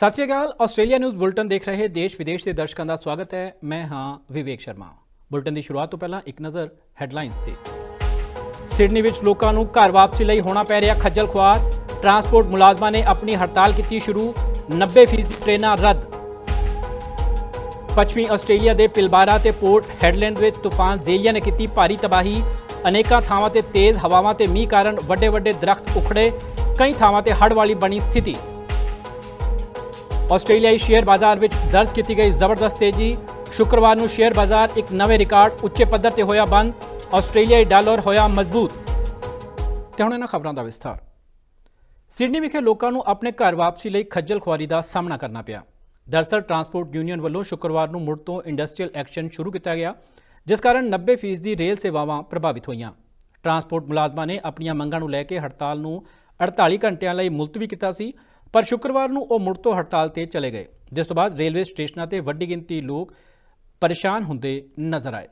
ਸਤਿ ਸ਼੍ਰੀ ਅਕਾਲ, ਆਸਟ੍ਰੇਲੀਆ ਨਿਊਜ਼ ਬੁਲਟਨ ਦੇਖ ਰਹੇ ਦੇਸ਼ ਵਿਦੇਸ਼ ਦੇ ਦਰਸ਼ਕਾਂ ਦਾ ਸਵਾਗਤ ਹੈ। ਮੈਂ ਹਾਂ ਵਿਵੇਕ ਸ਼ਰਮਾ। ਬੁਲਟਨ ਦੀ ਸ਼ੁਰੂਆਤ ਤੋਂ ਪਹਿਲਾਂ ਇੱਕ ਨਜ਼ਰ ਹੈਡਲਾਈਨਸ ਤੇ ਸਿਡਨੀ ਵਿੱਚ ਲੋਕਾਂ ਨੂੰ ਘਰ ਵਾਪਸੀ ਲਈ ਹੋਣਾ ਪੈ ਰਿਹਾ ਖੱਜਲ ਖੁਆਰ। ਟਰਾਂਸਪੋਰਟ ਮੁਲਾਜ਼ਮਾਂ ਨੇ ਆਪਣੀ ਹੜਤਾਲ ਕੀਤੀ ਸ਼ੁਰੂ। 90% ਟ੍ਰੇਨਾਂ ਰੱਦ। ਪੱਛਮੀ ਆਸਟ੍ਰੇਲੀਆ ਦੇ ਪਿਲਬਾਰਾ ਤੇ ਪੋਰਟ ਹੈਡਲੈਂਡ ਵਿੱਚ ਤੂਫਾਨ ਜ਼ੇਲੀਆ ਨੇ ਕੀਤੀ ਭਾਰੀ ਤਬਾਹੀ। ਅਨੇਕਾਂ ਥਾਵਾਂ ਤੇ ਤੇਜ਼ ਹਵਾਵਾਂ ਤੇ ਮੀਂਹ ਕਾਰਨ ਵੱਡੇ ਵੱਡੇ ਦਰਖਤ ਉਖੜੇ। ਕਈ ਥਾਵਾਂ ਤੇ ਹੜ੍ਹ ਵਾਲੀ ਬਣੀ ਸਥਿਤੀ। ਆਸਟ੍ਰੇਲੀਆਈ ਸ਼ੇਅਰ ਬਾਜ਼ਾਰ ਵਿੱਚ ਦਰਜ ਕੀਤੀ ਗਈ ਜ਼ਬਰਦਸਤ ਤੇਜ਼ੀ। ਸ਼ੁੱਕਰਵਾਰ ਨੂੰ ਸ਼ੇਅਰ ਬਾਜ਼ਾਰ ਇੱਕ ਨਵੇਂ ਰਿਕਾਰਡ ਉੱਚੇ ਪੱਧਰ ਤੇ ਹੋਇਆ ਬੰਦ। ਆਸਟ੍ਰੇਲੀਆਈ ਡਾਲਰ ਹੋਇਆ ਮਜ਼ਬੂਤ। ਤੇ ਹੁਣ ਇਹਨਾਂ ਖਬਰਾਂ ਦਾ ਵਿਸਥਾਰ। ਸਿਡਨੀ ਵਿਖੇ ਲੋਕਾਂ ਨੂੰ ਆਪਣੇ ਘਰ ਵਾਪਸੀ ਲਈ ਖੱਜਲ ਖੁਆਰੀ ਦਾ ਸਾਹਮਣਾ ਕਰਨਾ ਪਿਆ। ਦਰਅਸਲ ਟਰਾਂਸਪੋਰਟ ਯੂਨੀਅਨ ਵੱਲੋਂ ਸ਼ੁੱਕਰਵਾਰ ਨੂੰ ਮੁੜ ਤੋਂ ਇੰਡਸਟਰੀਅਲ ਐਕਸ਼ਨ ਸ਼ੁਰੂ ਕੀਤਾ ਗਿਆ, ਜਿਸ ਕਾਰਨ 90% ਦੀ ਰੇਲ ਸੇਵਾਵਾਂ ਪ੍ਰਭਾਵਿਤ ਹੋਈਆਂ। ਟਰਾਂਸਪੋਰਟ ਮੁਲਾਜ਼ਮਾਂ ਨੇ ਆਪਣੀਆਂ ਮੰਗਾਂ ਨੂੰ ਲੈ ਕੇ ਹੜਤਾਲ ਨੂੰ 48 ਘੰਟਿਆਂ ਲਈ ਮੁਲਤਵੀ ਕੀਤਾ ਸੀ। ਪਰ ਸ਼ੁੱਕਰਵਾਰ ਨੂੰ ਉਹ ਮੁੜ ਤੋਂ ਹੜਤਾਲ ਤੇ ਚਲੇ ਗਏ। ਜਿਸ ਤੋਂ ਬਾਅਦ ਰੇਲਵੇ ਸਟੇਸ਼ਨਾਂ ਤੇ ਵੱਡੀ ਗਿਣਤੀ ਲੋਕ ਪਰੇਸ਼ਾਨ ਹੁੰਦੇ ਨਜ਼ਰ ਆਏ।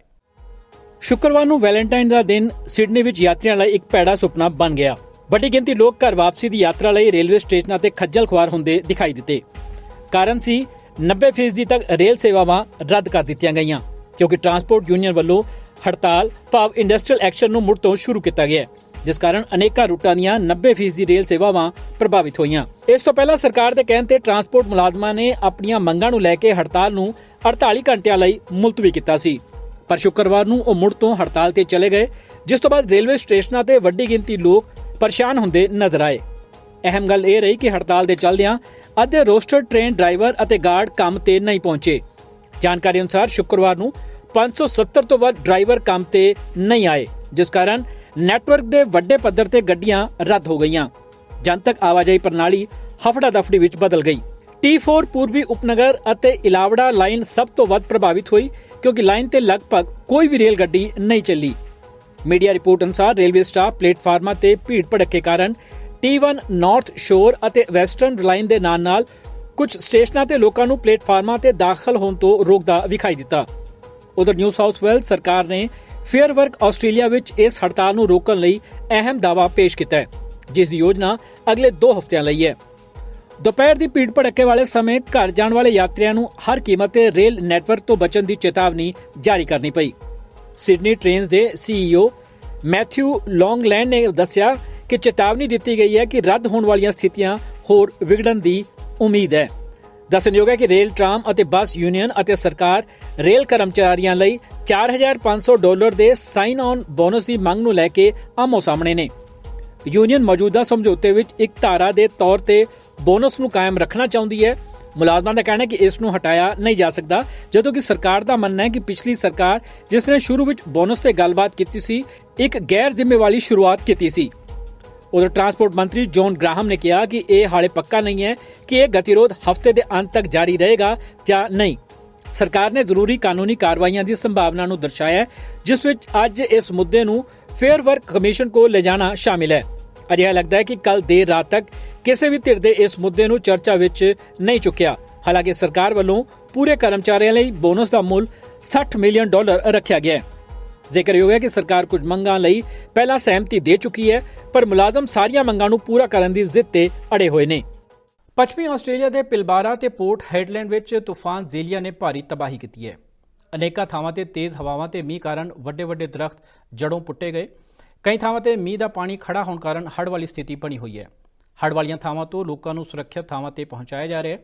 ਸ਼ੁੱਕਰਵਾਰ ਨੂੰ ਵੈਲੈਂਟਾਈਨ ਦਾ ਦਿਨ ਸਿਡਨੀ ਵਿੱਚ ਯਾਤਰੀਆਂ ਲਈ ਇੱਕ ਭੈੜਾ ਸੁਪਨਾ ਬਣ ਗਿਆ। ਵੱਡੀ ਗਿਣਤੀ ਲੋਕ ਘਰ ਵਾਪਸੀ ਦੀ ਯਾਤਰਾ ਲਈ ਰੇਲਵੇ ਸਟੇਸ਼ਨਾਂ ਤੇ ਖੱਜਲ ਖੁਆਰ ਹੁੰਦੇ ਦਿਖਾਈ ਦਿੱਤੇ। ਕਾਰਨ ਸੀ 90% ਤੱਕ ਰੇਲ ਸੇਵਾਵਾਂ ਰੱਦ ਕਰ ਦਿੱਤੀਆਂ ਗਈਆਂ, ਕਿਉਂਕਿ ਟਰਾਂਸਪੋਰਟ ਯੂਨੀਅਨ ਵੱਲੋਂ ਹੜਤਾਲ ਭਾਵ ਇੰਡਸਟਰੀਅਲ ਐਕਸ਼ਨ ਨੂੰ ਮੁੜ ਤੋਂ ਸ਼ੁਰੂ ਕੀਤਾ ਗਿਆ ਜਿਸ ਕਾਰਨ ਅਨੇਕਾਂ ਰੂਟਾਂ ਦੀਆਂ 90% ਰੇਲ ਸੇਵਾਵਾਂ ਪ੍ਰਭਾਵਿਤ ਹੋਈਆਂ। ਇਸ ਤੋਂ ਪਹਿਲਾਂ ਸਰਕਾਰ ਦੇ ਕਹਿਣ ਤੇ ਟਰਾਂਸਪੋਰਟ ਮੁਲਾਜ਼ਮਾਂ ਨੇ ਆਪਣੀਆਂ ਮੰਗਾਂ ਨੂੰ ਲੈ ਕੇ ਹੜਤਾਲ ਨੂੰ 48 ਘੰਟਿਆਂ ਲਈ ਮੁਲਤਵੀ ਕੀਤਾ ਸੀ। ਪਰ ਸ਼ੁੱਕਰਵਾਰ ਨੂੰ ਉਹ ਮੁੜ ਤੋਂ ਹੜਤਾਲ ਤੇ ਚਲੇ ਗਏ, ਜਿਸ ਤੋਂ ਬਾਅਦ ਰੇਲਵੇ ਸਟੇਸ਼ਨਾਂ ਤੇ ਵੱਡੀ ਗਿਣਤੀ ਲੋਕ ਪਰੇਸ਼ਾਨ ਹੁੰਦੇ ਨਜ਼ਰ ਆਏ। ਅਹਿਮ ਗੱਲ ਇਹ ਰਹੀ ਕਿ ਹੜਤਾਲ ਦੇ ਚੱਲਦਿਆਂ ਅੱਧੇ ਰੋਸਟਰ ਟ੍ਰੇਨ ਡਰਾਈਵਰ ਅਤੇ ਗਾਰਡ ਕੰਮ ਤੇ ਨਹੀਂ ਪਹੁੰਚੇ। ਜਾਣਕਾਰੀ ਅਨੁਸਾਰ ਸ਼ੁੱਕਰਵਾਰ ਨੂੰ 570 ਤੋਂ ਵੱਧ ਡਰਾਈਵਰ ਕੰਮ ਤੇ ਨਹੀਂ ਆਏ, ਜਿਸ ਕਾਰਨ ਨੈਟਵਰਕ ਦੇ ਵੱਡੇ ਪੱਧਰ ਤੇ ਗੱਡੀਆਂ ਰੱਦ ਹੋ ਗਈਆਂ। ਜਨਤਕ ਆਵਾਜਾਈ ਪ੍ਰਣਾਲੀ ਹਫੜਾ ਦਫੜੀ ਵਿੱਚ ਬਦਲ ਗਈ। T4 ਪੂਰਬੀ ਉਪਨਗਰ ਅਤੇ ਇਲਾਵੜਾ ਲਾਈਨ ਸਭ ਤੋਂ ਵੱਧ ਪ੍ਰਭਾਵਿਤ ਹੋਈ ਕਿਉਂਕਿ ਲਾਈਨ ਤੇ ਲਗਭਗ ਕੋਈ ਵੀ ਰੇਲ ਗੱਡੀ ਨਹੀਂ ਚੱਲੀ। ਮੀਡੀਆ ਰਿਪੋਰਟ ਅਨੁਸਾਰ ਰੇਲਵੇ ਸਟਾਫ ਪਲੇਟਫਾਰਮਾਂ ਤੇ ਭੀੜ ਭੜੱਕੇ ਕਾਰਨ T1 ਨਾਰਥ ਸ਼ੋਰ ਅਤੇ ਵੈਸਟਰਨ ਲਾਈਨ ਦੇ ਨਾਲ-ਨਾਲ ਕੁਝ ਸਟੇਸ਼ਨਾਂ ਤੇ ਲੋਕਾਂ ਨੂੰ ਪਲੇਟਫਾਰਮਾਂ ਤੇ ਦਾਖਲ ਹੋਣ ਤੋਂ ਰੋਕਦਾ ਵਿਖਾਈ ਦਿੱਤਾ। ਉਧਰ ਨਿਊ ਸਾਊਥ ਵੇਲ ਸਰਕਾਰ ਨੇ ਫੇਅਰ ਵਰਕ ਆਸਟ੍ਰੇਲੀਆ ਵਿੱਚ ਇਸ ਹੜਤਾਲ ਨੂੰ ਰੋਕਣ ਲਈ ਅਹਿਮ ਦਾਅਵਾ ਪੇਸ਼ ਕੀਤਾ ਹੈ, ਜਿਸ ਦੀ ਯੋਜਨਾ ਅਗਲੇ 2 ਹਫ਼ਤਿਆਂ ਲਈ ਹੈ। ਦੁਪਹਿਰ ਦੀ ਭੀੜ ਭੜੱਕੇ ਵਾਲੇ ਸਮੇਂ ਘਰ ਜਾਣ ਵਾਲੇ ਯਾਤਰੀਆਂ ਨੂੰ ਹਰ ਕੀਮਤ ਤੇ ਰੇਲ ਨੈਟਵਰਕ ਤੋਂ ਬਚਣ ਦੀ ਚੇਤਾਵਨੀ ਜਾਰੀ ਕਰਨੀ ਪਈ। ਸਿਡਨੀ ਟ੍ਰੇਨਸ ਦੇ ਸੀਈਓ ਮੈਥਿਊ ਲੌਂਗਲੈਂਡ ਨੇ ਦੱਸਿਆ ਕਿ ਚੇਤਾਵਨੀ ਦਿੱਤੀ ਗਈ ਹੈ ਕਿ ਰੱਦ ਹੋਣ ਵਾਲੀਆਂ ਸਥਿਤੀਆਂ ਹੋਰ ਵਿਗੜਨ ਦੀ ਉਮੀਦ ਹੈ। ਦੱਸਣਯੋਗ ਹੈ ਕਿ ਰੇਲ ਟਰਾਮ ਅਤੇ ਬੱਸ ਯੂਨੀਅਨ ਅਤੇ ਸਰਕਾਰ ਰੇਲ ਕਰਮਚਾਰੀਆਂ ਲਈ 4500 ਡਾਲਰ ਦੇ ਸਾਈਨ ਔਨ ਬੋਨਸ ਦੀ ਮੰਗ ਨੂੰ ਲੈ ਕੇ ਆਮੋ ਸਾਹਮਣੇ ਨੇ। ਯੂਨੀਅਨ ਮੌਜੂਦਾ ਸਮਝੌਤੇ ਵਿੱਚ ਇੱਕ ਧਾਰਾ ਦੇ ਤੌਰ ਤੇ ਬੋਨਸ ਨੂੰ ਕਾਇਮ ਰੱਖਣਾ ਚਾਹੁੰਦੀ ਹੈ। ਮੁਲਾਜ਼ਮਾਂ ਦਾ ਕਹਿਣਾ ਹੈ ਕਿ ਇਸ ਨੂੰ ਹਟਾਇਆ ਨਹੀਂ ਜਾ ਸਕਦਾ, ਜਦੋਂ ਕਿ ਸਰਕਾਰ ਦਾ ਮੰਨਣਾ ਹੈ ਕਿ ਪਿਛਲੀ ਸਰਕਾਰ ਜਿਸ ਨੇ ਸ਼ੁਰੂ ਵਿੱਚ ਬੋਨਸ ਤੇ ਗੱਲਬਾਤ ਕੀਤੀ ਸੀ, ਇੱਕ ਗੈਰ ਜ਼ਿੰਮੇਵਾਰੀ ਸ਼ੁਰੂਆਤ ਕੀਤੀ ਸੀ। ਉਧਰ ਟਰਾਂਸਪੋਰਟ ਮੰਤਰੀ ਜੌਨ ਗ੍ਰਾਹਮ ਨੇ ਕਿਹਾ ਕਿ ਇਹ ਹਾਲੇ ਪੱਕਾ ਨਹੀਂ ਹੈ ਕਿ ਇਹ ਗਤੀਰੋਧ ਹਫ਼ਤੇ ਦੇ ਅੰਤ ਤੱਕ ਜਾਰੀ ਰਹੇਗਾ ਜਾਂ ਨਹੀਂ। ਸਰਕਾਰ ਨੇ ਜ਼ਰੂਰੀ ਕਾਨੂੰਨੀ ਕਾਰਵਾਈਆਂ ਦੀ ਸੰਭਾਵਨਾ ਨੂੰ ਦਰਸਾਇਆ ਜਿਸ ਵਿੱਚ ਅੱਜ ਇਸ ਮੁੱਦੇ ਨੂੰ ਫੇਅਰ ਵਰਕ ਕਮਿਸ਼ਨ ਕੋਲ ਲਿਜਾਣਾ ਸ਼ਾਮਿਲ ਹੈ। ਅਜਿਹਾ ਲੱਗਦਾ ਹੈ ਕਿ ਕੱਲ ਦੇਰ ਰਾਤ ਤੱਕ ਕਿਸੇ ਵੀ ਧਿਰ ਦੇ ਇਸ ਮੁੱਦੇ ਨੂੰ ਚਰਚਾ ਵਿੱਚ ਨਹੀਂ ਚੁੱਕਿਆ। ਹਾਲਾਂਕਿ ਸਰਕਾਰ ਵੱਲੋਂ ਪੂਰੇ ਕਰਮਚਾਰੀਆਂ ਲਈ ਬੋਨਸ ਦਾ ਮੁੱਲ 60 ਮਿਲੀਅਨ ਡਾਲਰ ਰੱਖਿਆ ਗਿਆ ਹੈ। ਜ਼ਿਕਰਯੋਗ ਹੈ ਕਿ ਸਰਕਾਰ ਕੁਝ ਮੰਗਾਂ ਲਈ ਪਹਿਲਾਂ ਸਹਿਮਤੀ ਦੇ ਚੁੱਕੀ ਹੈ, ਪਰ ਮੁਲਾਜ਼ਮ ਸਾਰੀਆਂ ਮੰਗਾਂ ਨੂੰ ਪੂਰਾ ਕਰਨ ਦੀ ਜ਼ਿੱਦ ਤੇ ਅੜੇ ਹੋਏ ਨੇ। ਪੱਛਮੀ ਆਸਟ੍ਰੇਲੀਆ ਦੇ ਪਿਲਬਾਰਾ ਤੇ ਪੋਰਟ ਹੈਡਲੈਂਡ ਵਿੱਚ ਤੂਫਾਨ ਜ਼ੇਲੀਆ ਨੇ ਭਾਰੀ ਤਬਾਹੀ ਕੀਤੀ ਹੈ। ਅਨੇਕਾਂ ਥਾਵਾਂ ਤੇ ਤੇਜ਼ ਹਵਾਵਾਂ ਤੇ ਮੀਂਹ ਕਾਰਨ ਵੱਡੇ ਵੱਡੇ ਦਰਖਤ ਜੜੋਂ ਪੁੱਟੇ ਗਏ। ਕਈ ਥਾਵਾਂ ਤੇ ਮੀਂਹ ਦਾ ਪਾਣੀ ਖੜਾ ਹੋਣ ਕਾਰਨ ਹੜ੍ਹ ਵਾਲੀ ਸਥਿਤੀ ਬਣੀ ਹੋਈ ਹੈ। ਹੜ੍ਹ ਵਾਲੀਆਂ ਥਾਵਾਂ ਤੋਂ ਲੋਕਾਂ ਨੂੰ ਸੁਰੱਖਿਅਤ ਥਾਵਾਂ ਤੇ ਪਹੁੰਚਾਇਆ ਜਾ ਰਿਹਾ ਹੈ।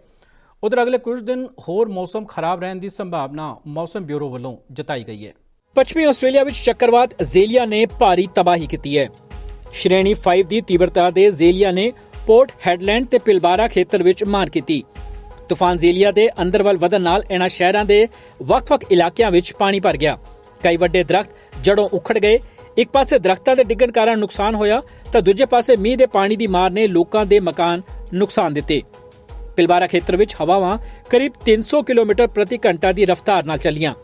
ਉਧਰ ਅਗਲੇ ਕੁਝ ਦਿਨ ਹੋਰ ਮੌਸਮ ਖਰਾਬ ਰਹਿਣ ਦੀ ਸੰਭਾਵਨਾ ਮੌਸਮ ਬਿਊਰੋ ਵੱਲੋਂ ਜਤਾਈ ਗਈ ਹੈ। ਪੱਛਮੀ ਆਸਟ੍ਰੇਲੀਆ ਵਿੱਚ ਚੱਕਰਵਾਤ ਜ਼ੇਲੀਆ ਨੇ ਭਾਰੀ ਤਬਾਹੀ ਕੀਤੀ ਹੈ। ਸ਼੍ਰੇਣੀ 5 ਦੀ ਤੀਬਰਤਾ ਦੇ ਜ਼ੇਲੀਆ ਨੇ ਪੋਰਟ ਹੈਡਲੈਂਡ ਤੇ ਪਿਲਬਾਰਾ ਖੇਤਰ ਵਿੱਚ ਮਾਰ ਕੀਤੀ। ਤੂਫਾਨ ਜ਼ੇਲੀਆ ਦੇ ਅੰਦਰ ਵੱਲ ਵਧਣ ਨਾਲ ਇਹਨਾਂ ਸ਼ਹਿਰਾਂ ਦੇ ਵੱਖ-ਵੱਖ ਇਲਾਕਿਆਂ ਵਿੱਚ ਪਾਣੀ ਭਰ ਗਿਆ। ਕਈ ਵੱਡੇ ਦਰਖਤ ਜੜੋਂ ਉਖੜ ਗਏ। ਇੱਕ ਪਾਸੇ ਦਰਖਤਾਂ ਦੇ ਡਿੱਗਣ ਕਾਰਨ ਨੁਕਸਾਨ ਹੋਇਆ ਤਾਂ ਦੂਜੇ ਪਾਸੇ ਮੀਂਹ ਦੇ ਪਾਣੀ ਦੀ ਮਾਰ ਨੇ ਲੋਕਾਂ ਦੇ ਮਕਾਨ ਨੁਕਸਾਨ ਦਿੱਤੇ। ਪਿਲਬਾਰਾ ਖੇਤਰ ਵਿੱਚ ਹਵਾਵਾਂ ਕਰੀਬ 300 ਕਿਲੋਮੀਟਰ ਪ੍ਰਤੀ ਘੰਟਾ ਦੀ ਰਫ਼ਤਾਰ ਨਾਲ ਚੱਲੀਆਂ।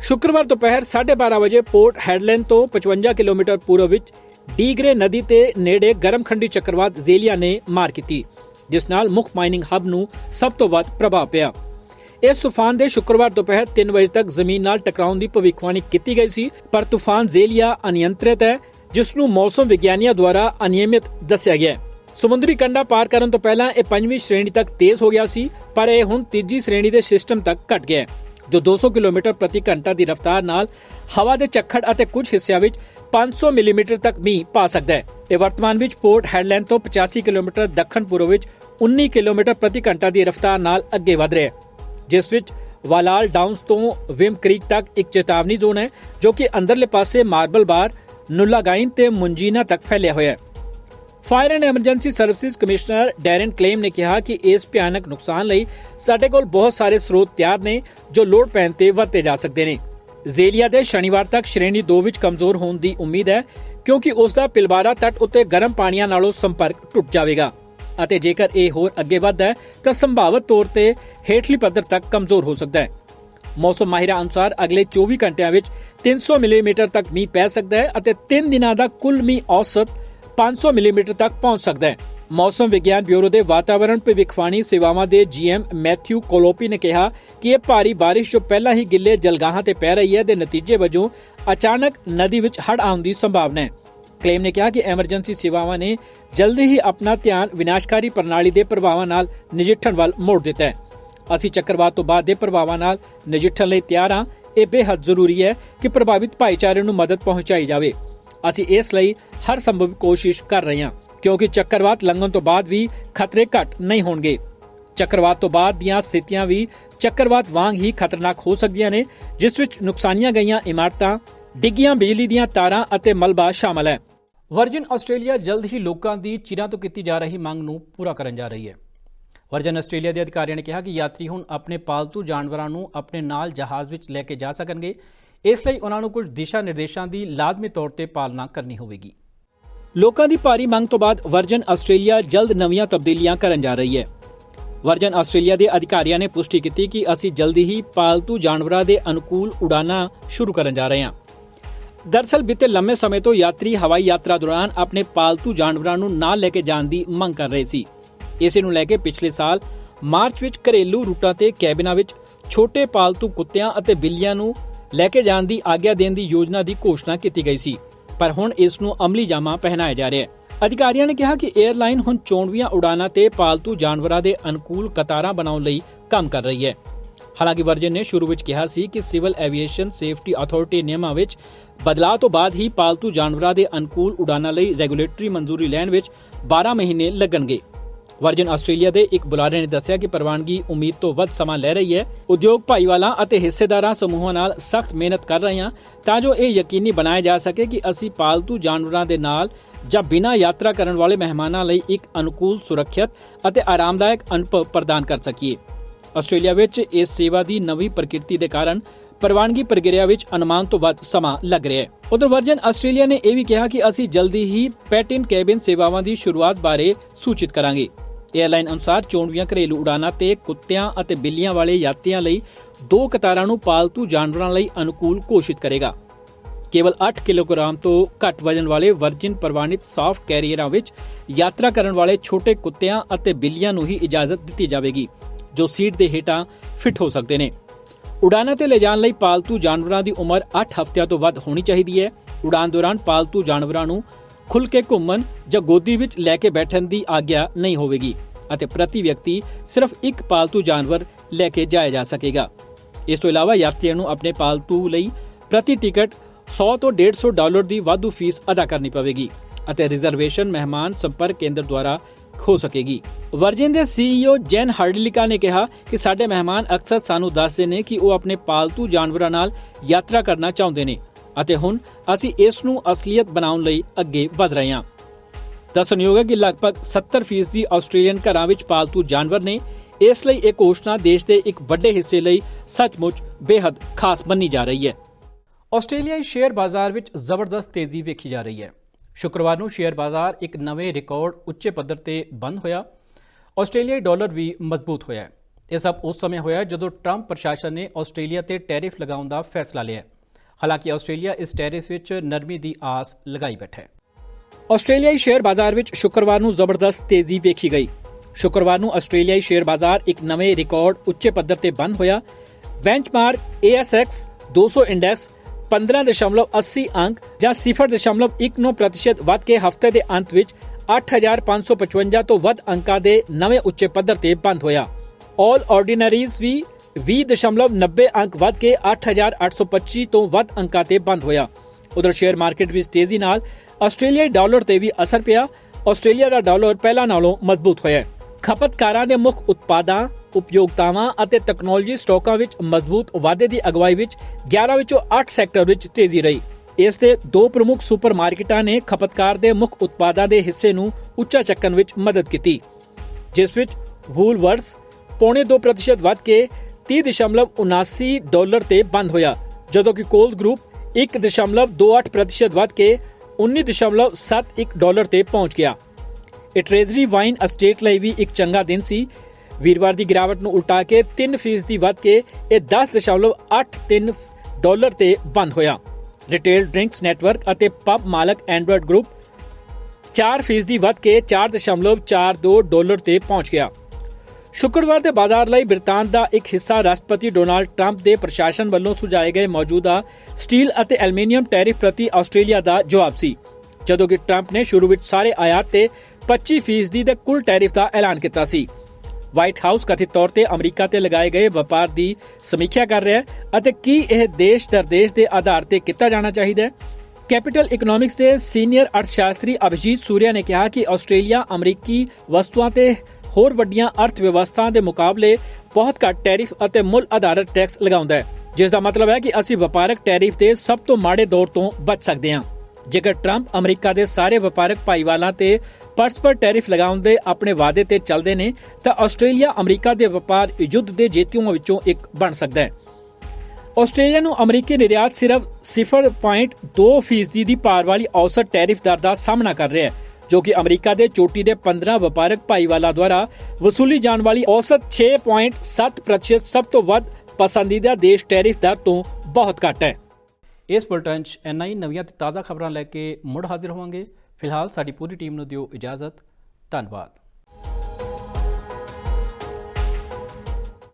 ਸ਼ੁੱਕਰਵਾਰ ਦੁਪਹਿਰ 12:30 ਵਜੇ ਪੋਰਟ ਹੈਡਲੈਂਡ ਤੋਂ 55 ਕਿਲੋਮੀਟਰ ਪੂਰਬ ਵਿੱਚ ਡੀਗਰੇ ਨਦੀ ਤੇ ਨੇੜੇ ਗਰਮਖੰਡੀ ਚੱਕਰਵਾਤ ਜ਼ੇਲੀਆ ਨੇ ਮਾਰ ਕੀਤੀ, ਜਿਸ ਨਾਲ ਮੁੱਖ ਮਾਈਨਿੰਗ ਹੱਬ ਨੂੰ ਸਭ ਤੋਂ ਵੱਧ ਪ੍ਰਭਾਵ ਪਿਆ। ਇਸ ਤੂਫਾਨ ਦੇ ਸ਼ੁੱਕਰਵਾਰ ਦੁਪਹਿਰ 3 ਵਜੇ ਤੱਕ ਜ਼ਮੀਨ ਨਾਲ ਟਕਰਾਉਣ ਦੀ ਭਵਿੱਖਬਾਣੀ ਕੀਤੀ ਗਈ ਸੀ, ਪਰ ਤੂਫਾਨ ਜ਼ੇਲੀਆ ਅਨਿਯੰਤਰਿਤ ਹੈ, ਜਿਸ ਨੂੰ ਮੌਸਮ ਵਿਗਿਆਨੀਆਂ ਦੁਆਰਾ ਅਨਿਯਮਿਤ ਦੱਸਿਆ ਗਿਆ ਹੈ। ਸਮੁੰਦਰੀ ਕੰਢਾ ਪਾਰ ਕਰਨ ਤੋਂ ਪਹਿਲਾਂ ਇਹ ਪੰਜਵੀਂ ਸ਼੍ਰੇਣੀ ਤੱਕ ਤੇਜ਼ ਹੋ ਗਿਆ ਸੀ, ਪਰ ਇਹ ਹੁਣ ਤੀਜੀ ਸ਼੍ਰੇਣੀ ਦੇ ਸਿਸਟਮ ਤੱਕ ਘਟ ਗਿਆ ਹੈ। ਜੋ 200 ਕਿਲੋਮੀਟਰ ਪ੍ਰਤੀ ਘੰਟਾ ਦੀ ਰਫ਼ਤਾਰ ਨਾਲ ਹਵਾ ਦੇ ਝੱਖੜ ਅਤੇ ਕੁਝ ਹਿੱਸਿਆਂ ਵਿੱਚ 500 ਮਿਲੀਮੀਟਰ ਤੱਕ ਮੀਂਹ ਪਾ ਸਕਦਾ ਹੈ। ਇਹ ਵਰਤਮਾਨ ਵਿੱਚ ਪੋਰਟ ਹੈਡਲੈਂਡ ਤੋਂ 85 ਕਿਲੋਮੀਟਰ, ਦੱਖਣ ਪੂਰਬ ਵਿੱਚ 19 ਕਿਲੋਮੀਟਰ ਪ੍ਰਤੀ ਘੰਟਾ ਦੀ ਰਫ਼ਤਾਰ ਨਾਲ ਅੱਗੇ ਵਧ ਰਿਹਾ ਹੈ। ਜਿਸ ਵਿੱਚ ਵਾਲਾਲ ਡਾਊਨਸ ਤੋਂ ਵਿਮ ਕ੍ਰੀਕ ਤੱਕ ਇੱਕ ਚੇਤਾਵਨੀ ਜ਼ੋਨ ਹੈ, ਜੋ ਕਿ ਅੰਦਰਲੇ ਪਾਸੇ ਮਾਰਬਲ ਬਾਰ, ਨੁਲਾਗਾਈਨ ਤੇ ਮੁੰਜੀਨਾ ਤੱਕ ਫੈਲਿਆ ਹੋਇਆ ਹੈ। Fire and emergency services commissioner Darren Klemm ਨੇ ਕਿਹਾ ਕਿ ਇਸ ਭਿਆਨਕ ਨੁਕਸਾਨ ਲਈ ਸਾਡੇ ਕੋਲ ਬਹੁਤ ਸਾਰੇ ਸਰੋਤ ਤਿਆਰ ਨੇ ਜੋ ਲੋਡ ਪੈਣ ਤੇ ਵਰਤੇ ਜਾ ਸਕਦੇ ਨੇ। ਜ਼ੇਲੀਆ ਦੇ ਸ਼ਨੀਵਾਰ ਤੱਕ ਸ਼੍ਰੇਣੀ 2 ਵਿੱਚ ਕਮਜ਼ੋਰ ਹੋਣ ਦੀ ਉਮੀਦ ਹੈ, ਕਿਉਂਕਿ ਉਸ ਦਾ ਪਿਲਬਾਰਾ ਤੱਟ ਉੱਤੇ ਗਰਮ ਪਾਣੀਆਂ ਨਾਲੋਂ ਸੰਪਰਕ ਟੁੱਟ ਜਾਵੇਗਾ। ਅਤੇ ਜੇਕਰ ਇਹ ਹੋਰ ਅੱਗੇ ਵੱਧਦਾ ਹੈ, ਤਾਂ ਸੰਭਾਵਤ ਤੌਰ ਤੇ ਹੇਠਲੀ ਪੱਧਰ ਤੱਕ ਕਮਜ਼ੋਰ ਹੋ ਸਕਦਾ ਹੈ। ਮੌਸਮ ਮਾਹਿਰਾਂ ਅਨੁਸਾਰ ਅਗਲੇ 24 ਘੰਟਿਆਂ ਵਿੱਚ 300 ਮਿਲੀਮੀਟਰ ਤੱਕ ਮੀਂਹ ਪੈ ਸਕਦਾ ਹੈ ਅਤੇ 3 ਦਿਨਾਂ ਦਾ ਕੁੱਲ ਮੀਂਹ ਔਸਤ 500 ਮਿਲੀਮੀਟਰ ਤੱਕ ਪਹੁੰਚ ਸਕਦਾ ਹੈ। ਮੌਸਮ ਵਿਗਿਆਨ ਬਿਊਰੋ ਦੇ ਵਾਤਾਵਰਣ ਭਵਿੱਖਬਾਣੀ ਸੇਵਾਵਾਂ ਦੇ ਜੀਐਮ ਮੈਥਿਊ ਕੋਲੋਪੀ ਨੇ ਕਿਹਾ ਕਿ ਇਹ ਭਾਰੀ ਬਾਰਿਸ਼ ਜੋ ਪਹਿਲਾਂ ਹੀ ਗਿੱਲੇ ਜਲਗਾਹਾਂ ਤੇ ਪੈ ਰਹੀ ਹੈ, ਦੇ ਨਤੀਜੇ ਵਜੋਂ ਅਚਾਨਕ ਨਦੀ ਵਿੱਚ ਹੜ੍ਹ ਆਉਣ ਦੀ ਸੰਭਾਵਨਾ ਹੈ। ਕਲੇਮ ਨੇ ਕਿਹਾ ਕਿ ਐਮਰਜੈਂਸੀ ਸੇਵਾਵਾਂ ਨੇ ਜਲਦੀ ਹੀ ਆਪਣਾ ਧਿਆਨ ਵਿਨਾਸ਼ਕਾਰੀ ਪ੍ਰਣਾਲੀ ਦੇ ਪ੍ਰਭਾਵਾਂ ਨਾਲ ਨਜਿੱਠਣ ਵੱਲ ਮੋੜ ਦਿੱਤਾ ਹੈ। ਅਸੀਂ ਚੱਕਰਵਾਤ ਤੋਂ ਬਾਅਦ ਦੇ ਪ੍ਰਭਾਵਾਂ ਨਾਲ ਨਜਿੱਠਣ ਲਈ ਤਿਆਰ ਹਾਂ। ਇਹ ਬੇਹੱਦ ਜ਼ਰੂਰੀ ਹੈ ਕਿ ਪ੍ਰਭਾਵਿਤ ਭਾਈਚਾਰੇ ਨੂੰ ਮਦਦ ਪਹੁੰਚਾਈ ਜਾਵੇ। ਅਸੀਂ ਇਸ ਲਈ ਹਰ ਸੰਭਵ ਕੋਸ਼ਿਸ਼ ਕਰ ਰਹੇ ਹਾਂ, ਕਿਉਂਕਿ ਚੱਕਰਵਾਤ ਲੰਘਣ ਤੋਂ ਬਾਅਦ ਵੀ ਖਤਰੇ ਘਟ ਨਹੀਂ ਹੋਣਗੇ। ਚੱਕਰਵਾਤ ਤੋਂ ਬਾਅਦ ਦੀਆਂ ਸਥਿਤੀਆਂ ਵੀ ਚੱਕਰਵਾਤ ਵਾਂਗ ਹੀ ਖਤਰਨਾਕ ਹੋ ਸਕਦੀਆਂ ਨੇ, ਜਿਸ ਵਿੱਚ ਨੁਕਸਾਨੀਆਂ ਗਈਆਂ ਇਮਾਰਤਾਂ, ਡਿੱਗੀਆਂ ਬਿਜਲੀ ਦੀਆਂ ਤਾਰਾਂ ਅਤੇ ਮਲਬਾ ਸ਼ਾਮਲ ਹੈ। ਵਰਜਨ ਆਸਟ੍ਰੇਲੀਆ ਜਲਦ ਹੀ ਲੋਕਾਂ ਦੀ ਚਿਰਾਂ ਤੋਂ ਕੀਤੀ ਜਾ ਰਹੀ ਮੰਗ ਨੂੰ ਪੂਰਾ ਕਰਨ ਜਾ ਰਹੀ ਹੈ। ਵਰਜਨ ਆਸਟ੍ਰੇਲੀਆ ਦੇ ਅਧਿਕਾਰੀਆਂ ਨੇ ਕਿਹਾ ਕਿ ਯਾਤਰੀ ਹੁਣ ਆਪਣੇ ਪਾਲਤੂ ਜਾਨਵਰਾਂ ਨੂੰ ਆਪਣੇ ਨਾਲ ਜਹਾਜ਼ ਵਿੱਚ ਲੈ ਕੇ ਜਾ ਸਕਣਗੇ। ਇਸ ਲਈ ਉਹਨਾਂ ਨੂੰ ਕੁਝ ਦਿਸ਼ਾ ਨਿਰਦੇਸ਼ਾਂ ਦੀ ਲਾਜ਼ਮੀ ਤੌਰ ਤੇ ਪਾਲਣਾ ਕਰਨੀ ਹੋਵੇਗੀ। ਲੋਕਾਂ ਦੀ ਭਾਰੀ ਮੰਗ ਤੋਂ ਬਾਅਦ ਵਰਜਨ ਆਸਟ੍ਰੇਲੀਆ ਜਲਦ ਨਵੀਆਂ ਤਬਦੀਲੀਆਂ ਕਰਨ ਜਾ ਰਹੀ ਹੈ। ਵਰਜਨ ਆਸਟ੍ਰੇਲੀਆ ਦੇ ਅਧਿਕਾਰੀਆਂ ਨੇ ਪੁਸ਼ਟੀ ਕੀਤੀ ਕਿ ਅਸੀਂ ਜਲਦੀ ਹੀ ਪਾਲਤੂ ਜਾਨਵਰਾਂ ਦੇ ਅਨੁਕੂਲ ਉਡਾਨਾਂ ਸ਼ੁਰੂ ਕਰਨ ਜਾ ਰਹੇ ਹਾਂ। ਦਰਸਲ ਬੀਤੇ ਲੰਮੇ ਸਮੇਂ ਤੋਂ ਯਾਤਰੀ ਹਵਾਈ ਯਾਤਰਾ ਦੌਰਾਨ ਆਪਣੇ ਪਾਲਤੂ ਜਾਨਵਰਾਂ ਨੂੰ ਨਾਲ ਲੈ ਕੇ ਜਾਣ ਦੀ ਮੰਗ ਕਰ ਰਹੇ ਸੀ। ਇਸੇ ਨੂੰ ਲੈ ਕੇ ਪਿਛਲੇ ਸਾਲ ਮਾਰਚ ਵਿੱਚ ਘਰੇਲੂ ਰੂਟਾਂ ਤੇ ਕੈਬਿਨਾਂ ਵਿੱਚ ਛੋਟੇ ਪਾਲਤੂ ਕੁੱਤਿਆਂ ਅਤੇ ਬਿੱਲੀਆਂ ਨੂੰ ਲੈ ਕੇ ਜਾਣ ਦੀ ਆਗਿਆ ਦੇਣ ਦੀ ਯੋਜਨਾ ਦੀ ਘੋਸ਼ਣਾ ਕੀਤੀ ਗਈ ਸੀ। ਪਰ ਹੁਣ ਇਸ ਨੂੰ ਅਮਲੀ ਜਾਮਾ ਪਹਿਨਾਇਆ ਜਾ ਰਿਹਾ ਹੈ। ਅਧਿਕਾਰੀਆਂ ਨੇ ਕਿਹਾ ਕਿ 에ਅਰਲਾਈਨ ਹੁਣ ਚੋਣਵੀਆਂ ਉਡਾਨਾਂ ਤੇ ਪਾਲਤੂ ਜਾਨਵਰਾਂ ਦੇ ਅਨੁਕੂਲ ਕਤਾਰਾਂ ਬਣਾਉਣ ਲਈ ਕੰਮ ਕਰ ਰਹੀ ਹੈ। ਹਾਲਾਂਕਿ ਵਰਜਨ ਨੇ ਸ਼ੁਰੂ ਵਿੱਚ ਕਿਹਾ ਸੀ ਕਿ ਸਿਵਲ ਐਵੀਏਸ਼ਨ ਸੇਫਟੀ ਅਥਾਰਟੀ ਨਿਯਮਾਂ ਵਿੱਚ ਬਦਲਾਅ ਤੋਂ ਬਾਅਦ ਹੀ ਪਾਲਤੂ ਜਾਨਵਰਾਂ ਦੇ ਅਨੁਕੂਲ ਉਡਾਨਾਂ ਲਈ ਰੈਗੂਲੇਟਰੀ ਮਨਜ਼ੂਰੀ ਲੈਣ ਵਿੱਚ 12 ਮਹੀਨੇ ਲੱਗਣਗੇ। ਵਰਜਨ ਆਸਟ੍ਰੇਲੀਆ ਦੇ ਇੱਕ ਬੁਲਾਰੇ ਨੇ ਦੱਸਿਆ ਕਿ ਪ੍ਰਵਾਨਗੀ ਉਮੀਦ ਤੋਂ ਵੱਧ ਸਮਾਂ ਲੈ ਰਹੀ ਹੈ। ਉਦਯੋਗ ਭਾਈਵਾਲਾਂ ਅਤੇ ਹਿੱਸੇਦਾਰਾਂ ਸਮੂਹਾਂ ਨਾਲ ਸਖਤ ਮਿਹਨਤ ਕਰ ਰਹੇ ਹਾਂ ਤਾਂ ਜੋ ਇਹ ਯਕੀਨੀ ਬਣਾਇਆ ਜਾ ਸਕੇ ਕਿ ਅਸੀਂ ਪਾਲਤੂ ਜਾਨਵਰਾਂ ਦੇ ਨਾਲ ਜਾਂ ਬਿਨਾਂ ਯਾਤਰਾ ਕਰਨ ਵਾਲੇ ਮਹਿਮਾਨਾਂ ਲਈ ਇੱਕ ਅਨੁਕੂਲ, ਸੁਰੱਖਿਅਤ ਅਤੇ ਆਰਾਮਦਾਇਕ ਅਨੁਭਵ ਪ੍ਰਦਾਨ ਕਰ ਸਕੀਏ। ਆਸਟ੍ਰੇਲੀਆ ਵਿੱਚ ਇਸ ਸੇਵਾ ਦੀ ਨਵੀਂ ਪ੍ਰਕਿਰਤੀ ਦੇ ਕਾਰਨ ਪ੍ਰਵਾਨਗੀ ਪ੍ਰਕਿਰਿਆ ਵਿੱਚ ਅਨੁਮਾਨ ਤੋਂ ਵੱਧ ਸਮਾਂ ਲੱਗ ਰਿਹਾ ਹੈ। ਉਧਰ ਵਰਜਨ ਆਸਟ੍ਰੇਲੀਆ ਨੇ ਇਹ ਵੀ ਕਿਹਾ ਕਿ ਅਸੀਂ ਜਲਦੀ ਹੀ ਪੈਟਿਨ ਕੈਬਿਨ ਸੇਵਾਵਾਂ ਦੀ ਸ਼ੁਰੂਆਤ ਬਾਰੇ ਸੂਚਿਤ ਕਰਾਂਗੇ। ਏਅਰਲਾਈਨ ਅਨੁਸਾਰ ਚੋਣਵੀਆਂ ਘਰੇਲੂ ਉਡਾਨਾਂ ਤੇ ਕੁੱਤਿਆਂ ਅਤੇ ਬਿੱਲੀਆਂ ਵਾਲੇ ਯਾਤਰੀਆਂ ਲਈ ਦੋ ਕਤਾਰਾਂ ਨੂੰ ਪਾਲਤੂ ਜਾਨਵਰਾਂ ਲਈ ਅਨੁਕੂਲ ਘੋਸ਼ਿਤ ਕਰੇਗਾ। ਕੇਵਲ 8 ਕਿਲੋਗ੍ਰਾਮ ਤੋਂ ਘੱਟ ਵਜ਼ਨ ਵਾਲੇ ਵਰਜਿਨ ਪ੍ਰਵਾਨਿਤ ਸਾਫਟ ਕੈਰੀਅਰਾਂ ਵਿੱਚ ਯਾਤਰਾ ਕਰਨ ਵਾਲੇ ਛੋਟੇ ਕੁੱਤਿਆਂ ਅਤੇ ਬਿੱਲੀਆਂ ਨੂੰ ਹੀ ਇਜਾਜ਼ਤ ਦਿੱਤੀ ਜਾਵੇਗੀ, ਜੋ ਸੀਟ ਦੇ ਹੇਠਾਂ ਫਿੱਟ ਹੋ ਸਕਦੇ ਨੇ। ਉਡਾਨਾਂ ਤੇ ਲੈ ਜਾਣ ਲਈ ਪਾਲਤੂ ਜਾਨਵਰਾਂ ਦੀ ਉਮਰ 8 ਹਫ਼ਤਿਆਂ ਤੋਂ ਵੱਧ ਹੋਣੀ ਚਾਹੀਦੀ ਹੈ। ਉਡਾਨ ਦੌਰਾਨ ਪਾਲਤੂ ਜਾਨਵਰਾਂ ਨੂੰ ਖੁੱਲ ਕੇ ਘੁੰਮਣ ਜਾਂ ਗੋਦੀ ਵਿੱਚ ਲੈ ਕੇ ਬੈਠਣ ਦੀ ਆਗਿਆ ਨਹੀਂ ਹੋਵੇਗੀ। ਅਤੇ ਪ੍ਰਤੀ ਵਿਅਕਤੀ ਸਿਰਫ ਇੱਕ ਪਾਲਤੂ ਜਾਨਵਰ ਲੈ ਕੇ ਜਾਇਆ ਜਾ ਸਕੇਗਾ। ਇਸ ਤੋਂ ਇਲਾਵਾ ਯਾਤਰੀਆਂ ਨੂੰ ਆਪਣੇ ਪਾਲਤੂ ਲਈ ਪ੍ਰਤੀ ਟਿਕਟ 100 ਤੋਂ 150 ਡਾਲਰ ਦੀ ਵਾਧੂ ਫੀਸ ਅਦਾ ਕਰਨੀ ਪਵੇਗੀ ਅਤੇ ਰਿਜ਼ਰਵੇਸ਼ਨ ਮਹਿਮਾਨ ਸੰਪਰਕ ਕੇਂਦਰ ਦੁਆਰਾ ਹੋ ਸਕੇਗੀ। ਵਰਜਿਨ ਦੇ ਸੀਈਓ ਜੈਨ ਹਾਰਡਲਿਕਾ ਨੇ ਕਿਹਾ ਕਿ ਸਾਡੇ ਮਹਿਮਾਨ ਅਕਸਰ ਸਾਨੂੰ ਦੱਸਦੇ ਨੇ ਕਿ ਉਹ ਆਪਣੇ ਪਾਲਤੂ ਜਾਨਵਰਾਂ ਨਾਲ ਯਾਤਰਾ ਕਰਨਾ ਚਾਹੁੰਦੇ ਨੇ ਅਤੇ ਹੁਣ ਅਸੀਂ ਇਸ ਨੂੰ ਅਸਲੀਅਤ ਬਣਾਉਣ ਲਈ ਅੱਗੇ ਵਧ ਰਹੇ ਹਾਂ। ਦੱਸਣਯੋਗ ਹੈ ਕਿ ਲਗਭਗ 70% ਆਸਟ੍ਰੇਲੀਅਨ ਘਰਾਂ ਵਿੱਚ ਪਾਲਤੂ ਜਾਨਵਰ ਨੇ ਇਸ ਲਈ ਇਹ ਘੋਸ਼ਣਾ ਦੇਸ਼ ਦੇ ਇੱਕ ਵੱਡੇ ਹਿੱਸੇ ਲਈ ਸੱਚਮੁੱਚ ਬੇहद ਖਾਸ ਮੰਨੀ ਜਾ ਰਹੀ ਹੈ। ਆਸਟ੍ਰੇਲੀਆਈ ਸ਼ੇਅਰ ਬਾਜ਼ਾਰ ਵਿੱਚ ਜ਼ਬਰਦਸਤ ਤੇਜ਼ੀ ਵੇਖੀ ਜਾ ਰਹੀ ਹੈ। ਸ਼ੁੱਕਰਵਾਰ ਨੂੰ ਸ਼ੇਅਰ ਬਾਜ਼ਾਰ ਇੱਕ ਨਵੇਂ ਰਿਕਾਰਡ ਉੱਚੇ ਪੱਧਰ ਤੇ ਬੰਦ ਹੋਇਆ। ਆਸਟ੍ਰੇਲੀਆਈ ਡਾਲਰ ਵੀ ਮਜ਼ਬੂਤ ਹੋਇਆ ਇਹ ਸਭ ਉਸ ਸਮੇਂ ਹੋਇਆ ਜਦੋਂ ਟਰੰਪ ਪ੍ਰਸ਼ਾਸਨ ਨੇ ਆਸਟ੍ਰੇਲੀਆ ਤੇ ਟੈਰਿਫ ਲਗਾਉਣ ਦਾ ਫੈਸਲਾ ਲਿਆ ਹਾਲਾਂਕਿ ਆਸਟ੍ਰੇਲੀਆ ਇਸ ਟੈਰਿਫ ਵਿੱਚ ਨਰਮੀ ਦੀ ਆਸ ਲਗਾਈ ਬੈਠਾ ਹੈ। ਆਸਟ੍ਰੇਲੀਆਈ ਸ਼ੇਅਰ ਬਾਜ਼ਾਰ ਵਿੱਚ ਸ਼ੁੱਕਰਵਾਰ ਨੂੰ ਜ਼ਬਰਦਸਤ ਤੇਜ਼ੀ ਵੇਖੀ ਗਈ। ਸ਼ੁੱਕਰਵਾਰ ਨੂੰ ਆਸਟ੍ਰੇਲੀਆਈ ਸ਼ੇਅਰ ਬਾਜ਼ਾਰ ਇੱਕ ਨਵੇਂ ਰਿਕਾਰਡ ਉੱਚੇ ਪੱਧਰ ਤੇ ਬੰਦ ਹੋਇਆ। ਬੈਂਚਮਾਰਕ ASX 200 ਇੰਡੈਕਸ 15.80 ਅੰਕ ਜਾਂ 0.19% ਵੱਧ ਕੇ ਹਫ਼ਤੇ ਦੇ ਅੰਤ ਵਿੱਚ 8555 ਤੋਂ ਵੱਧ ਅੰਕਾਂ ਦੇ ਨਵੇਂ ਉੱਚੇ ਪੱਧਰ ਤੇ ਬੰਦ ਹੋਇਆ। ਆਲ ਆਰਡੀਨਰੀਜ਼ ਵੀ 20.90 ਅੰਕ ਵੱਧ ਕੇ 8825 ਤੋਂ ਵੱਧ ਅੰਕਾਂ ਤੇ ਬੰਦ ਹੋਇਆ। ਉਧਰ ਸ਼ੇਅਰ ਮਾਰਕੀਟ ਵਿੱਚ ਤੇਜ਼ੀ ਨਾਲ ਆਸਟ੍ਰੇਲੀਆਈ ਡਾਲਰ ਤੇ ਵੀ ਅਸਰ ਪਿਆ। ਆਸਟ੍ਰੇਲੀਆ ਦਾ ਡਾਲਰ ਪਹਿਲਾਂ ਨਾਲੋਂ ਮਜ਼ਬੂਤ ਹੋਇਆ ਹੈ। ਖਪਤਕਾਰਾਂ ਦੇ ਮੁੱਖ ਉਤਪਾਦਾਂ, ਉਪਯੋਗਤਾਵਾਂ ਅਤੇ ਟੈਕਨੋਲੋਜੀ ਸਟਾਕਾਂ ਵਿੱਚ ਮਜ਼ਬੂਤ ਵਾਧੇ ਦੀ ਅਗਵਾਈ ਵਿੱਚ 11 ਵਿੱਚੋਂ 8 ਸੈਕਟਰ ਵਿੱਚ ਤੇਜ਼ੀ ਰਹੀ। ਇਸ ਦੇ ਦੋ ਪ੍ਰਮੁੱਖ ਸੁਪਰਮਾਰਕੀਟਾਂ ਨੇ ਖਪਤਕਾਰ ਦੇ ਮੁੱਖ ਉਤਪਾਦਾਂ ਦੇ ਹਿੱਸੇ ਨੂੰ ਉੱਚਾ ਚੱਕਣ ਵਿੱਚ ਮਦਦ ਕੀਤੀ। ਜਿਸ ਵਿੱਚ ਵੂਲਵਰਸ ਪੌਣੇ 2% ਵੱਧ ਕੇ 30.79 ਡਾਲਰ ਤੇ ਬੰਦ ਹੋਇਆ, ਜਦੋਂ ਕਿ ਕੋਲਸ ਗਰੁੱਪ 1.28% ਵੱਧ ਕੇ 19.71 ਡਾਲਰ ਤੇ ਪਹੁੰਚ ਗਿਆ। ਇਹ ਟ੍ਰੇਜ਼ਰੀ ਵਾਈਨ ਅਸਟੇਟ ਲਈ ਵੀ ਇੱਕ ਚੰਗਾ ਦਿਨ ਸੀ। ਵੀਰਵਾਰ ਦੀ ਗਿਰਾਵਟ ਨੂੰ ਉਲਟਾ ਕੇ 3% ਦੀ ਵੱਧ ਕੇ ਇਹ 10.83 ਡਾਲਰ ਤੇ ਬੰਦ ਹੋਇਆ। ਰਿਟੇਲ ਡਰਿੰਕਸ ਨੈਟਵਰਕ ਅਤੇ ਪਬ ਮਾਲਕ ਐਂਡਰੋਇਡ ਗਰੁੱਪ 4% ਦੀ ਵੱਧ ਕੇ 4.42 ਡਾਲਰ ਤੇ ਪਹੁੰਚ ਗਿਆ। ਸ਼ੁੱਕਰਵਾਰ ਦੇ ਬਾਜ਼ਾਰ ਲਈ ਬ੍ਰਿਟਾਨ ਦਾ ਇੱਕ ਹਿੱਸਾ ਰਾਸ਼ਟਰਪਤੀ ਡੋਨਾਲਡ ਟਰੰਪ ਦੇ ਪ੍ਰਸ਼ਾਸਨ ਵੱਲੋਂ ਸੁਝਾਏ ਗਏ ਮੌਜੂਦਾ ਸਟੀਲ ਅਤੇ ਐਲੂਮੀਨੀਅਮ ਟੈਰਿਫ ਪ੍ਰਤੀ ਆਸਟ੍ਰੇਲੀਆ ਦਾ ਜਵਾਬ ਸੀ, ਜਦੋਂ ਕਿ ਟਰੰਪ ਨੇ ਸ਼ੁਰੂ ਵਿੱਚ ਸਾਰੇ ਆਯਾਤ ਤੇ 25% ਦੇ ਕੁੱਲ ਟੈਰਿਫ ਦਾ ਐਲਾਨ ਕੀਤਾ ਸੀ। ਵਾਈਟ ਹਾਊਸ ਕਥਿਤ ਤੌਰ ਤੇ ਅਮਰੀਕਾ ਤੇ ਲਗਾਏ ਗਏ ਵਪਾਰ ਦੀ ਸਮੀਖਿਆ ਕਰ ਰਿਹਾ ਹੈ ਅਤੇ ਕੀ ਇਹ ਦੇਸ਼ ਦਰ ਦੇਸ਼ ਦੇ ਆਧਾਰ ਤੇ ਕੀਤਾ ਜਾਣਾ ਚਾਹੀਦਾ ਹੈ? ਕੈਪੀਟਲ ਇਕਨੋਮਿਕਸ ਦੇ ਸੀਨੀਅਰ ਅਰਥਸ਼ਾਸਤਰੀ ਅਭਿਜੀਤ ਸੂਰਿਆ ਨੇ ਕਿਹਾ ਕਿ ਆਸਟ੍ਰੇਲੀਆ ਅਮਰੀਕੀ ਵਸਤੂਆਂ ਤੇ ਹੋਰ ਵੱਡੀਆਂ ਅਰਥ ਵਿਵਸਥਾਵਾਂ ਦੇ ਮੁਕਾਬਲੇ ਬਹੁਤ ਘੱਟ ਟੈਰਿਫ ਅਤੇ ਮੁੱਲ ਆਧਾਰਿਤ ਟੈਕਸ ਲਗਾਉਂਦਾ ਹੈ। ਜਿਸ ਦਾ ਮਤਲਬ ਹੈ ਕਿ ਅਸੀਂ ਵਪਾਰਕ ਟੈਰਿਫ ਦੇ ਸਭ ਤੋਂ ਮਾੜੇ ਦੌਰ ਤੋਂ ਬਚ ਸਕਦੇ ਹਾਂ। ਜੇਕਰ ਟਰੰਪ ਅਮਰੀਕਾ ਦੇ ਸਾਰੇ ਵਪਾਰਕ ਭਾਈਵਾਲਾਂ ਤੇ ਪਰਸਪਰ ਟੈਰਿਫ ਲਗਾਉਣ ਦੇ ਆਪਣੇ ਵਾਅਦੇ ਤੇ ਚੱਲਦੇ ਨੇ, ਤਾਂ ਆਸਟ੍ਰੇਲੀਆ ਅਮਰੀਕਾ ਦੇ ਵਪਾਰ ਯੁੱਧ ਦੇ ਜੇਤੂਆਂ ਵਿੱਚੋਂ ਇੱਕ ਬਣ ਸਕਦਾ ਹੈ। ਆਸਟ੍ਰੇਲੀਆ ਨੂੰ ਅਮਰੀਕੀ ਨਿਰਯਾਤ ਸਿਰਫ 0.2% ਦੀ ਭਾਰ ਵਾਲੀ ਔਸਤ ਟੈਰਿਫ ਦਰ ਦਾ ਸਾਹਮਣਾ ਕਰ ਰਿਹਾ ਹੈ। ਜੋ ਕਿ ਅਮਰੀਕਾ ਦੇ ਚੋਟੀ ਦੇ 15 ਵਪਾਰਕ ਭਾਈਵਾਲਾਂ ਦੁਆਰਾ ਵਸੂਲੀ ਜਾਣ ਵਾਲੀ ਔਸਤ 6.7% ਸਭ ਤੋਂ ਵੱਧ ਪਸੰਦੀਦਾ ਦੇਸ਼ ਟੈਰਿਫ ਦਰ ਤੋਂ ਬਹੁਤ ਘੱਟ ਹੈ। ਇਸ ਬੁਲਟਨ 'ਚ ਐਨਆਈ ਨਵੀਆਂ ਤੇ ਤਾਜ਼ਾ ਖਬਰਾਂ ਲੈ ਕੇ ਮੁੜ ਹਾਜ਼ਰ ਹੋਵਾਂਗੇ। ਫਿਲਹਾਲ ਸਾਡੀ ਪੂਰੀ ਟੀਮ ਨੂੰ ਦਿਓ ਇਜਾਜ਼ਤ। ਧੰਨਵਾਦ।